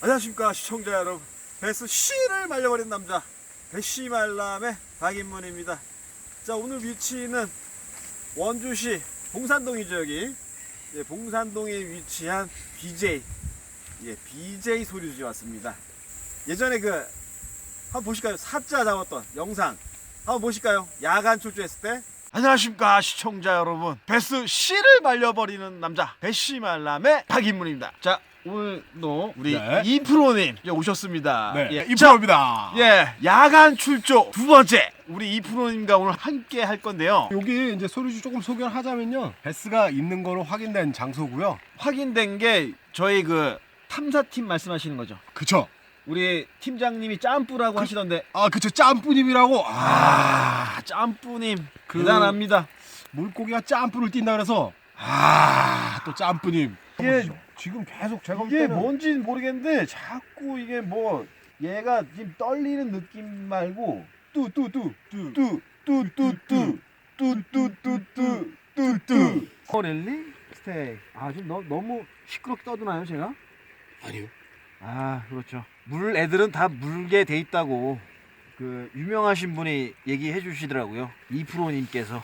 안녕하십니까 시청자 여러분. 배스 씨를 말려버린 남자 배씨 말람의 박인문입니다. 자 오늘 위치는 원주시 봉산동이죠 여기 예, 봉산동에 위치한 BJ 예, BJ 소류지 왔습니다. 예전에 그 한번 보실까요? 사자 잡았던 영상. 한번 보실까요? 야간 출조했을 때. 안녕하십니까 시청자 여러분. 베스 씨를 말려버리는 남자 배씨 말람의 박인문입니다. 자 오늘도 우리 네. 이프로님 오셨습니다 네, 예, 이프로입니다. 예, 야간 출조 두 번째 우리 이프로님과 오늘 함께 할 건데요. 여기 이제 소리주 조금 소개를 하자면요. 베스가 있는 거로 확인된 장소고요. 확인된 게 저희 그 탐사팀 말씀하시는 거죠. 그쵸? 우리 팀장님이 짬뿌라고 하시던데 아, 그쵸. 짬뿌님이라고. 아, 아 짬뿌님 그- 대단합니다. 물고기가 짬뿌를 띈다 그래서 아, 또 짬뿌님. 이게 지금 계속 제가 볼 이게 때는 뭔지 모르겠는데 자꾸 이게 뭐 얘가 지금 떨리는 느낌 말고 뚜뚜뚜뚜뚜뚜뚜뚜뚜뚜뚜뚜뚜뚜 코렐리 스테이 아 지금 너, 너무 시끄럽게 떠드나요 제가? 아니요. 아 그렇죠 물 애들은 다 물게 돼 있다고 그 유명하신 분이 얘기해 주시더라고요 이프로님께서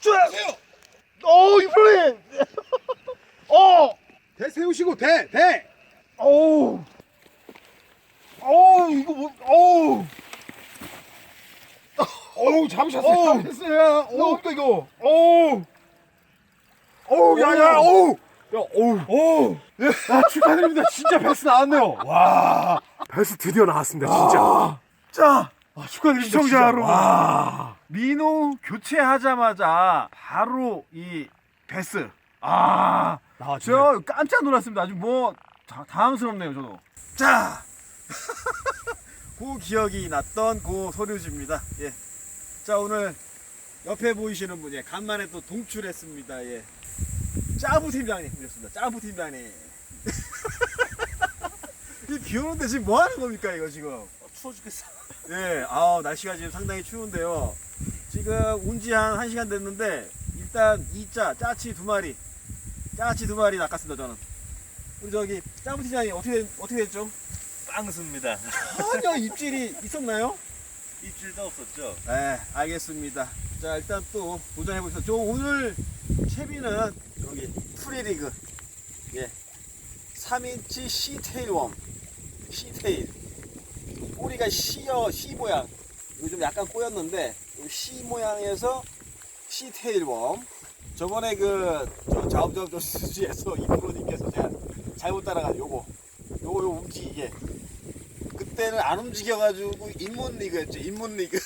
세요. 오 이프로님 어대 세우시고 대, 대. 어우 어우 이거 뭐 어우 어우, 잡으셨어요. 어우. 잡으셨어요. 어우 또 이거 어우 어우 야야 어우 야 어우 오, 아, 축하드립니다. 진짜 베스 나왔네요. 와, 베스 드디어 나왔습니다. 진짜. 자 아, 축하드립니다. 시청자 진짜. 여러분. 와. 민호 교체하자마자 바로 이 베스 아 나왔죠. 저 깜짝 놀랐습니다. 아주 뭐 다, 당황스럽네요, 저도. 자, 그 기억이 났던 그 소류지입니다. 예. 자 오늘 옆에 보이시는 분이 예, 간만에 또 동출했습니다. 예. 짜부 팀장님 오셨습니다. 짜부 팀장님. 이비 오는데 지금 뭐 하는 겁니까 이거 지금? 추워 죽겠어. 예, 아 날씨가 지금 상당히 추운데요. 지금 온지 한 1시간 됐는데 일단 이짜 짜치 두 마리. 짜치 두 마리 낚았습니다 저는. 우리 저기 짜부 팀장님 어떻게 됐- 어떻게 됐죠? 빵습니다. 전혀 입질이 있었나요? 입질도 없었죠. 네 알겠습니다. 자 일단 또 도전해 보겠습니다 저 오늘 채비는 여기 프리리그. 예. 3인치 C테일 웜. C테일. 꼬리가 C여 C 모양. 좀 약간 꼬였는데 이 C 모양에서 C테일 웜. 저번에 그저 자업자업 수지에서 이프로님께서 제가 잘못 따라간 요거 요거 요 움직이게. 그때는 안 움직여가지고 인문 리그였죠 인문 리그.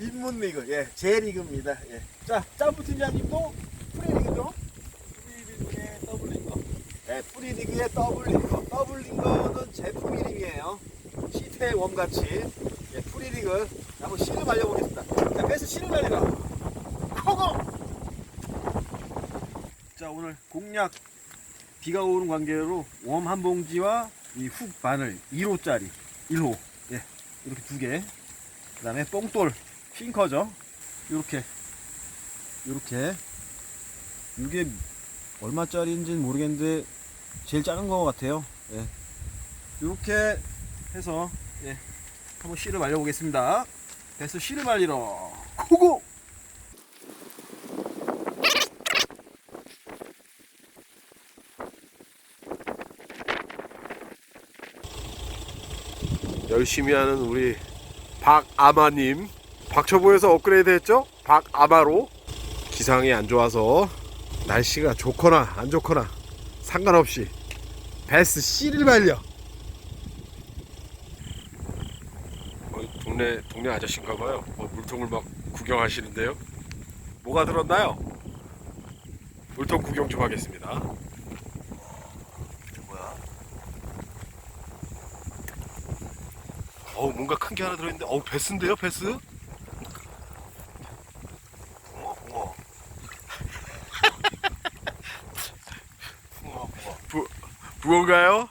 인문 리그 예 제 리그입니다 예자 짬프 팀장님도 프리 리그죠? 프리리그의 더블링거. 예 프리 리그의 더블 링거. 더블 링거는 제품 이름이에요. 시트의 웜같이. 예 프리 리그 자, 한번 씨를 말려보겠습니다. 자 베스 씨를 말리라. 고고! 자 오늘 공략 비가 오는 관계로 웜 한 봉지와 이훅 바늘 2호짜리 1호. 예 이렇게 두 개. 그 다음에 뽕돌 싱커죠. 이렇게 이렇게. 이게 얼마짜리인지는 모르겠는데 제일 작은 거 같아요. 예. 이렇게 해서 예 한번 씨를 말려 보겠습니다. 베스 씨를 말리러 고고! 열심히 하는 우리 박아마님. 박초보에서 업그레이드 했죠? 박아마로. 기상이 안 좋아서 날씨가 좋거나 안 좋거나 상관없이 베스 C를 말려 동네 동네 아저씨인가 봐요 어, 물통을 막 구경하시는데요 뭐가 들었나요? 물통 구경 좀 하겠습니다 뭐야? 어우 뭔가 큰 게 하나 들어있는데 어우 베스인데요 베스? 붕어, 붕어. 붕어, 붕어. 부어인가요?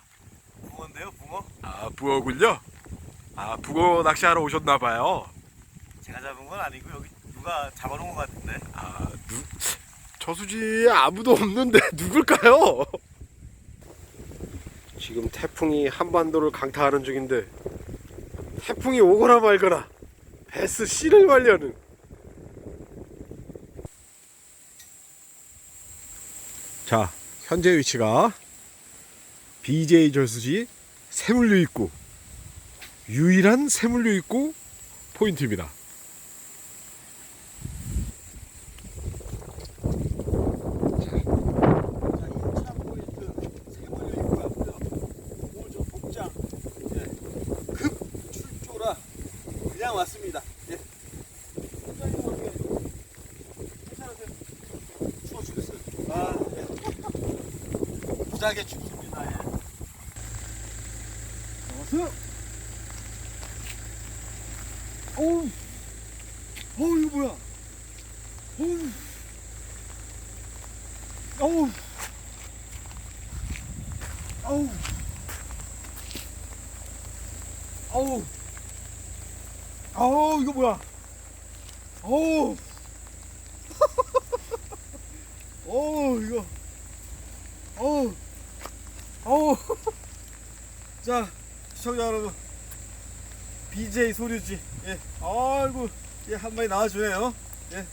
붕어인데요, 붕어? 아 부어군요. 아 북어 낚시하러 오셨나봐요. 제가 잡은 건 아니고 여기 누가 잡아놓은 것 같은데. 아 누, 저수지에 아무도 없는데 누굴까요? 지금 태풍이 한반도를 강타하는 중인데 태풍이 오거나 말거나 베스 씨를 말려는 자 현재 위치가 BJ 저수지 세물류 입구 유일한 세물류 입구 포인트입니다. 자, 1차 포인트 세번을 입고 왔고요. 오늘 저 복장 예, 급 출조라 그냥 왔습니다. 예. 추워. 아, 예 춥습니다. 예. 어서. 어우, 어우 이거 뭐야? 어우. 어우. 어우. 어우. 어우, 이거 뭐야? 어우. 어우, 이거. 어우. 어우. 자, 시청자 여러분. BJ 소류지. 예. 아이고, 예, 한 마리 나와주네요. 예.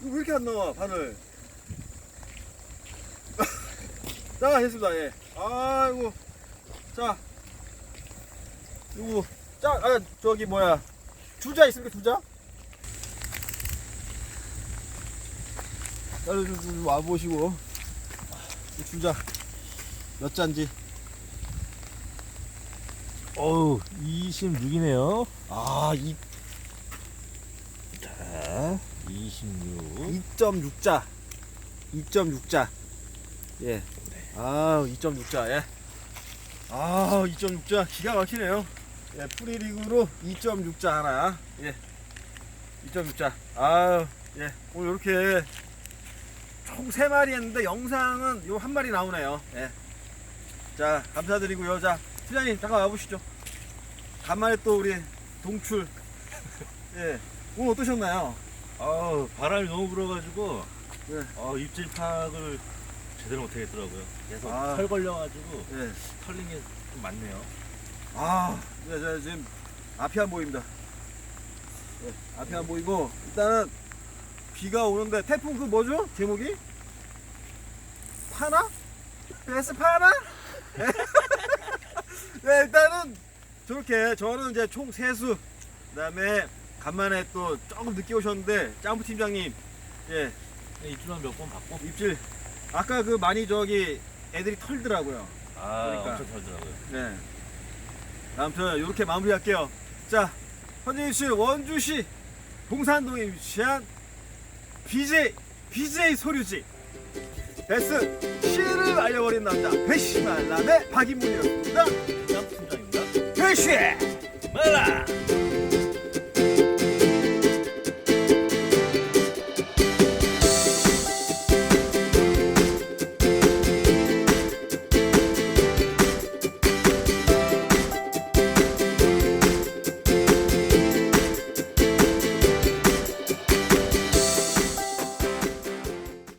왜 이렇게 안 나와 바늘 자 됐습니다. 예. 아이고. 자. 이거 자 아, 저기 뭐야. 주자 있습니까 주자? 자, 좀, 좀 와보시고. 이 주자 몇 잔지. 어우 26이네요. 아이. 자 26 2.6자. 2.6자. 예. 아 2.6자 예. 아 2.6자 기가 막히네요 예, 프리리그로 2.6자 하나 예. 2.6자 아 예 오늘 이렇게 총 3마리 했는데 영상은 요 한 마리 나오네요 예. 자 감사드리고요 자 팀장님 잠깐 와보시죠 간만에 또 우리 동출 예 오늘 어떠셨나요? 아우 바람이 너무 불어가지고 네. 아, 입질 파악을 제대로 못하겠더라고요 계속 아. 털 걸려가지고 예. 털린 게 좀 많네요 아, 네, 저 지금 앞이 안 보입니다. 네, 앞이 안 보이고 일단은 비가 오는데 태풍 그 뭐죠? 제목이? 파나? 베스 파나? 네, 일단은 저렇게 저는 이제 총 세수 그다음에 간만에 또 조금 늦게 오셨는데 짱부 팀장님 예 네, 입질만 몇 번 받고 입질 아까 그 많이 저기 애들이 털더라고요. 아 그러니까. 엄청 털더라고요 네. 아무튼 이렇게 마무리할게요. 자, 위치 원주시 봉산동에 위치한 BJ BJ 소류지 베스 씨를 알려버린 남자 배시 말람의 박인문이었습니다. 짬 팀장입니다 배시 말라